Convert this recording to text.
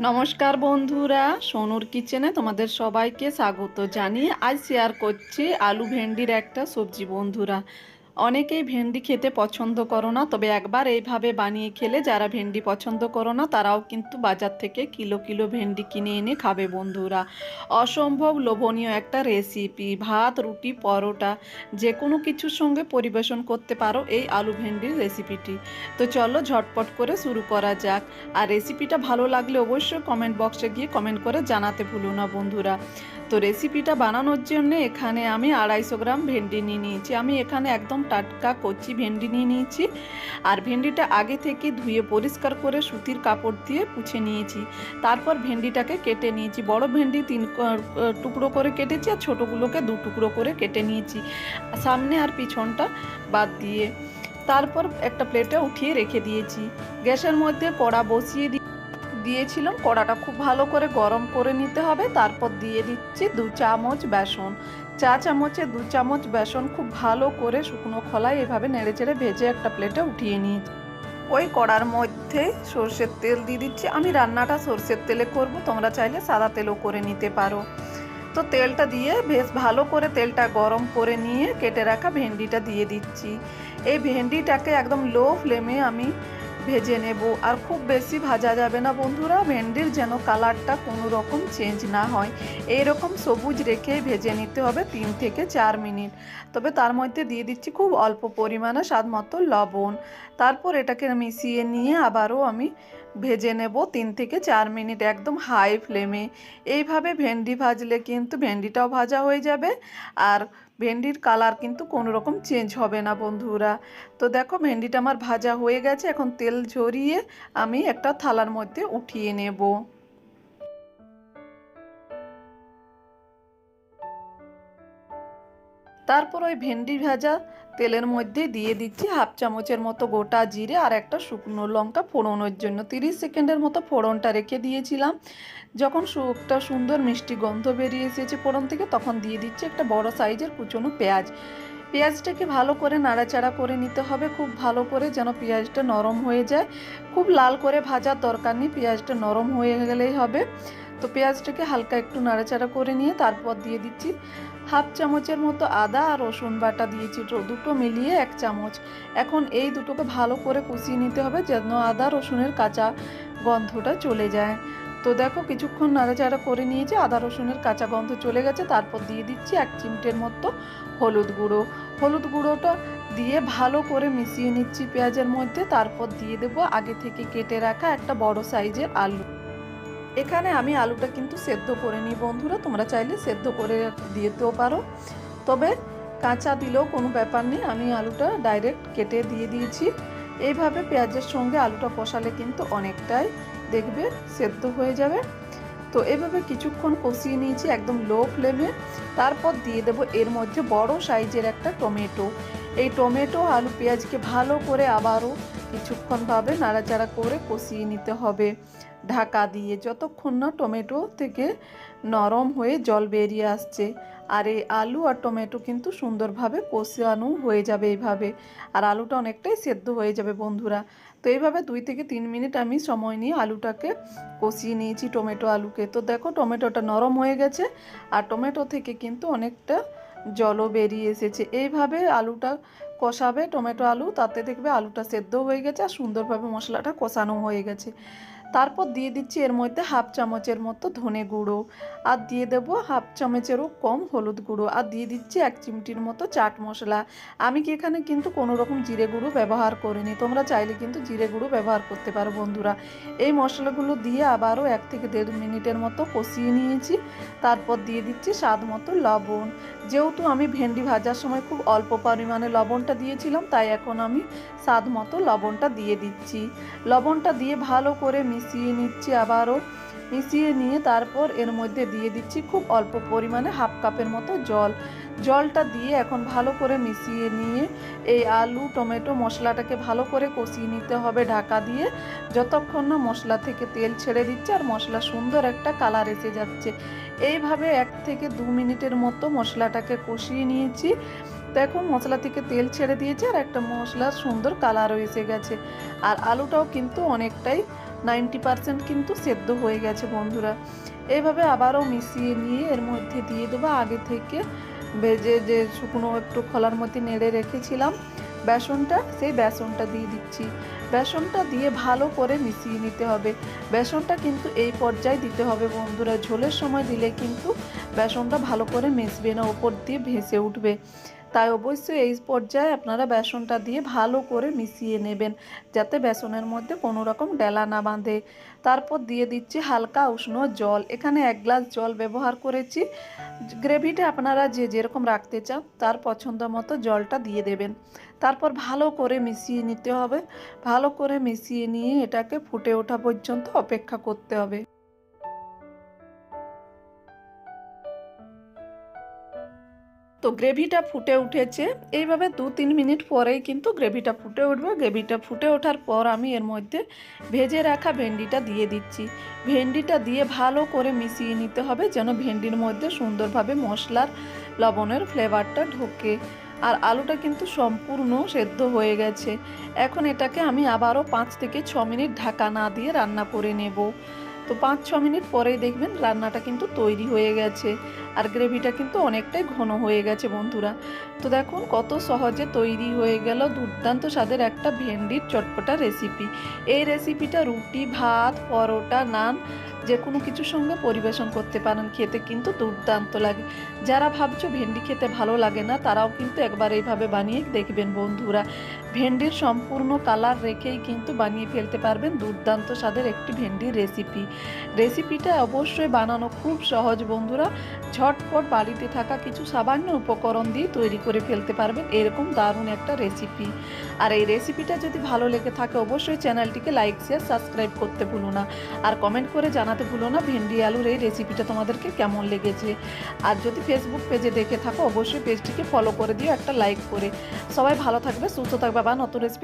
নমস্কার বন্ধুরা, সোনুর কিচেনে তোমাদের সবাইকে স্বাগত জানিয়ে আজ শেয়ার করছি আলু ভেন্ডির একটা সবজি বন্ধুরা। অনেকেই ভেন্ডি খেতে পছন্দ করো না, তবে একবার এইভাবে বানিয়ে খেলে যারা ভেন্ডি পছন্দ করো না, তারাও কিন্তু বাজার থেকে কিলো কিলো ভেন্ডি কিনে এনে খাবে বন্ধুরা। অসম্ভব লোভনীয় একটা রেসিপি ভাত, রুটি, পরোটা যে কোনো কিছুর সঙ্গে পরিবেশন করতে পারো এই আলু ভেন্ডির রেসিপিটি তো চলো ঝটপট করে শুরু করা যাক। আর রেসিপিটা ভালো লাগলে অবশ্যই কমেন্ট বক্সে গিয়ে কমেন্ট করে জানাতে ভুলো না বন্ধুরা। তো রেসিপিটা বানানোর জন্য এখানে আমি আড়াইশো গ্রাম ভেন্ডি নিয়ে নিয়েছি। আমি এখানে একদম টাটকা কচি ভেন্ডি নিয়ে নিয়েছি। আর ভেন্ডিটা আগে থেকে ধুয়ে পরিষ্কার করে সুতির কাপড় দিয়ে পুছে নিয়েছি। তারপর ভেন্ডিটাকে কেটে নিয়েছি। বড় ভেন্ডি তিন টুকরো করে কেটেছি আর ছোটোগুলোকে দু টুকরো করে কেটে নিয়েছি। সামনে আর পিছনটা বাদ দিয়ে। তারপর একটা প্লেটে উঠিয়ে রেখে দিয়েছি। গ্যাসের মধ্যে কড়া বসিয়ে দি- দিয়েছিলাম, কড়াটা খুব ভালো করে গরম করে নিতে হবে, তারপর দিয়ে দিচ্ছি দু চামচ বেসন। চা চামচে দু চামচ বেসন খুব ভালো করে শুকনো খোলায় এভাবে নেড়ে চেড়ে ভেজে একটা প্লেটে উঠিয়ে নিয়েছি। ওই কড়ার মধ্যে সর্ষের তেল দিয়ে দিচ্ছি। আমি রান্নাটা সর্ষের তেলে করব, তোমরা চাইলে সাদা তেলও করে নিতে পারো। তো তেলটা দিয়ে বেশ ভালো করে তেলটা গরম করে নিয়ে কেটে রাখা ভেন্ডিটা দিয়ে দিচ্ছি। এই ভেন্ডিটাকে একদম লো ফ্লেমে আমি ভেজে নেব। আর খুব বেশি ভাজা যাবে না বন্ধুরা, ভেন্ডির যেন কালারটা কোনো রকম চেঞ্জ না হয়। এই রকম সবুজ রেখে ভেজে নিতে হবে তিন থেকে চার মিনিট। তবে তার মধ্যে দিয়ে দিচ্ছি খুব অল্প পরিমাণে স্বাদ মতো লবণ। তারপর এটাকে মিশিয়ে নিয়ে আবারও আমি ভেজে নেব তিন থেকে চার মিনিট একদম হাই ফ্লেমে। এইভাবে ভেন্ডি ভাজলে কিন্তু ভেন্ডিটাও ভাজা হয়ে যাবে আর ভেন্ডির কালার কিন্তু কোনো রকম চেঞ্জ হবে না বন্ধুরা। তো দেখো ভেন্ডিটা আমার ভাজা হয়ে গেছে, এখন তেল ঝরিয়ে আমি একটা থালার মধ্যে উঠিয়ে নেব। তারপর ওই ভেন্ডি ভাজা তেলের মধ্যে দিয়ে দিচ্ছি হাফ চামচের মতো গোটা জিরে আর একটা শুকনো লঙ্কা ফোড়নোর জন্য। তিরিশ সেকেন্ডের মতো ফোড়নটা রেখে দিয়েছিলাম। যখন একটা সুন্দর মিষ্টি গন্ধ বেরিয়ে এসেছে ফোড়ন থেকে, তখন দিয়ে দিচ্ছি একটা বড় সাইজের কুচনো পেঁয়াজ। পেঁয়াজটাকে ভালো করে নাড়াচাড়া করে নিতে হবে, খুব ভালো করে যেন পেঁয়াজটা নরম হয়ে যায়। খুব লাল করে ভাজার দরকার নেই, পেঁয়াজটা নরম হয়ে গেলেই হবে। তো পেঁয়াজটাকে হালকা একটু নাড়াচাড়া করে নিয়ে তারপর দিয়ে দিচ্ছি হাফ চামচের মতো আদা আর রসুন বাটা দিয়েছি দুটো মিলিয়ে এক চামচ। এখন এই দুটোকে ভালো করে কষিয়ে নিতে হবে যেন আদা, রসুনের কাঁচা গন্ধটা চলে যায়। তো দেখো কিছুক্ষণ নাড়াচাড়া করে নিয়েছি, আদা, রসুনের কাঁচা গন্ধ চলে গেছে। তারপর দিয়ে দিচ্ছি এক চিমটের মতো হলুদ গুঁড়ো। হলুদ গুঁড়োটা দিয়ে ভালো করে মিশিয়ে নিচ্ছি পেঁয়াজের মধ্যে। তারপর দিয়ে দেবো আগে থেকে কেটে রাখা একটা বড় সাইজের আলু। এখানে আমি আলুটা কিন্তু সেদ্ধ করে নিই। বন্ধুরা, তোমরা চাইলে সেদ্ধ করে দিতেও পারো। তবে কাঁচা দিলেও কোনো ব্যাপার নেই, আমি আলুটা ডাইরেক্ট কেটে দিয়ে দিয়েছি। এইভাবে পেঁয়াজের সঙ্গে আলুটা কষালে কিন্তু অনেকটাই দেখবে সেদ্ধ হয়ে যাবে। তো এভাবে কিছুক্ষণ কষিয়ে নিয়েছি একদম লো ফ্লেমে। তারপর দিয়ে দেবো এর মধ্যে বড় সাইজের একটা টমেটো। এই টমেটো, আলু, পেঁয়াজকে ভালো করে আবারও কিছুক্ষণভাবে নাড়াচাড়া করে কষিয়ে নিতে হবে। ঢাকা দিয়ে যতক্ষণ না টমেটো থেকে নরম হয়ে জল বেরিয়ে আসছে, আর এই আলু আর টমেটো কিন্তু সুন্দরভাবে কষানো হয়ে যাবে এইভাবে। আর আলুটা অনেকটাই সেদ্ধ হয়ে যাবে বন্ধুরা। তো এইভাবে দুই থেকে তিন মিনিট আমি সময় নিয়ে আলুটাকে কষিয়ে নিয়েছি, টমেটো আলুকে। তো দেখো টমেটোটা নরম হয়ে গেছে, আর টমেটো থেকে কিন্তু অনেকটা জলও বেরিয়ে এসেছে। এইভাবে আলুটা কষাবে টমেটো আলু, তাতে দেখবে আলুটা সেদ্ধ হয়ে গেছে আর সুন্দরভাবে মশলাটা কষানো হয়ে গেছে। তারপর দিয়ে দিচ্ছি এর মধ্যে হাফ চামচের মতো ধনে গুঁড়ো। আর দিয়ে দেবো হাফ চামচেরও কম হলুদ গুঁড়ো। আর দিয়ে দিচ্ছি এক চিমটির মতো চাট মশলা। আমি কি এখানে কিন্তু কোনো রকম জিরে গুঁড়ো ব্যবহার করিনি। তোমরা চাইলে কিন্তু জিরে গুঁড়ো ব্যবহার করতে পারো বন্ধুরা। এই মশলাগুলো দিয়ে আবারও এক থেকে দেড় মিনিটের মতো কষিয়ে নিয়েছি। তারপর দিয়ে দিচ্ছি স্বাদ মতো লবণ। যেহেতু আমি ভেন্ডি ভাজার সময় খুব অল্প পরিমাণে লবণটা দিয়েছিলাম, তাই এখন আমি স্বাদ মতো লবণটা দিয়ে দিচ্ছি। লবণটা দিয়ে ভালো করে মিশিয়ে নিচ্ছি আবারও। মিশিয়ে নিয়ে তারপর এর মধ্যে দিয়ে দিচ্ছি খুব অল্প পরিমাণে হাফ কাপের মতো জল। জলটা দিয়ে এখন ভালো করে মিশিয়ে নিয়ে এই আলু, টমেটো মশলাটাকে ভালো করে কষিয়ে নিতে হবে ঢাকা দিয়ে। যতক্ষণ না মশলা থেকে তেল ছেড়ে দিচ্ছে আর মশলা সুন্দর একটা কালার এসে যাচ্ছে। এইভাবে এক থেকে দু মিনিটের মতো মশলাটাকে কষিয়ে নিয়েছি। দেখো মশলা থেকে তেল ছেড়ে দিয়েছে আর একটা মশলার সুন্দর কালারও এসে গেছে। আর আলুটাও কিন্তু অনেকটাই নাইনটি পারসেন্ট কিন্তু সেদ্ধ হয়ে গেছে বন্ধুরা। এইভাবে আবারও মিশিয়ে নিয়ে এর মধ্যে দিয়ে দেবো। আগে থেকে ভেজে যে শুকনো একটু খোলার মধ্যে নেড়ে রেখেছিলাম, বেসনটা, সেই বেসনটা দিয়ে দিচ্ছি। বেসনটা দিয়ে ভালো করে মিশিয়ে নিতে হবে। বেসনটা কিন্তু এই পর্যায়ে দিতে হবে বন্ধুরা। ঝোলের সময় দিলে কিন্তু বেসনটা ভালো করে মিশবে না, ওপর দিয়ে ভেসে উঠবে। তাই অবশ্যই এই পর্যায়ে আপনারা বেসনটা দিয়ে ভালো করে মিশিয়ে নেবেন, যাতে বেসনের মধ্যে কোনো রকম ডেলা না বাঁধে। তারপর দিয়ে দিচ্ছি হালকা উষ্ণ জল। এখানে এক গ্লাস জল ব্যবহার করেছি। গ্রেভিটা আপনারা যে যেরকম রাখতে চান, তার পছন্দ মতো জলটা দিয়ে দেবেন। তারপর ভালো করে মিশিয়ে নিতে হবে। ভালো করে মিশিয়ে নিয়ে এটাকে ফুটে ওঠা পর্যন্ত অপেক্ষা করতে হবে। তো গ্রেভিটা ফুটে উঠেছে। এইভাবে দু তিন মিনিট পরেই কিন্তু গ্রেভিটা ফুটে উঠবে। গ্রেভিটা ফুটে ওঠার পর আমি এর মধ্যে ভেজে রাখা ভেন্ডিটা দিয়ে দিচ্ছি। ভেন্ডিটা দিয়ে ভালো করে মিশিয়ে নিতে হবে যেন ভেন্ডির মধ্যে সুন্দরভাবে মশলার, লবণের ফ্লেভারটা ঢোকে। আর আলুটা কিন্তু সম্পূর্ণ সেদ্ধ হয়ে গেছে। এখন এটাকে আমি আবারও পাঁচ থেকে ছ মিনিট ঢাকা না দিয়ে রান্না করে নেব। তো পাঁচ, ছ মিনিট পরেই দেখবেন রান্নাটা কিন্তু তৈরি হয়ে গেছে। আর গ্রেভিটা কিন্তু অনেকটাই ঘন হয়ে গেছে বন্ধুরা। তো দেখুন কত সহজে তৈরি হয়ে গেল দুর্দান্ত স্বাদের একটা ভেন্ডির চটপটা রেসিপি এই রেসিপিটা রুটি, ভাত, পরোটা, নান যে কোনো কিছুর সঙ্গে পরিবেশন করতে পারেন খেতে কিন্তু দুর্দান্ত লাগে। যারা ভাবছ ভেন্ডি খেতে ভালো লাগে না, তারাও কিন্তু একবার এইভাবে বানিয়ে দেখবেন বন্ধুরা। ভেন্ডির সম্পূর্ণ কালার রেখেই কিন্তু বানিয়ে ফেলতে পারবেন দুর্দান্ত স্বাদের একটি ভেন্ডির রেসিপি। রেসিপিটা অবশ্যই বানানো খুব সহজ বন্ধুরা। ঝটপট বাড়িতে থাকা কিছু সামান্য উপকরণ দিয়ে তৈরি করে ফেলতে পারবেন। এরকম দারুণ একটা রেসিপি। আর এই রেসিপিটা যদি ভালো লেগে থাকে, অবশ্যই চ্যানেলটিকে লাইক, শেয়ার, সাবস্ক্রাইব করতে ভুলো না। আর কমেন্ট করে জানাতে ভুলো না, ভেন্ডি, আলুর এই রেসিপিটা তোমাদেরকে কেমন লেগেছে? আর যদি ফেসবুক পেজে দেখে থাকো, অবশ্যই পেজটিকে ফলো করে দিও, একটা লাইক করে। সবাই ভালো থাকবে, সুস্থ থাকবে বা নতুন রেসিপি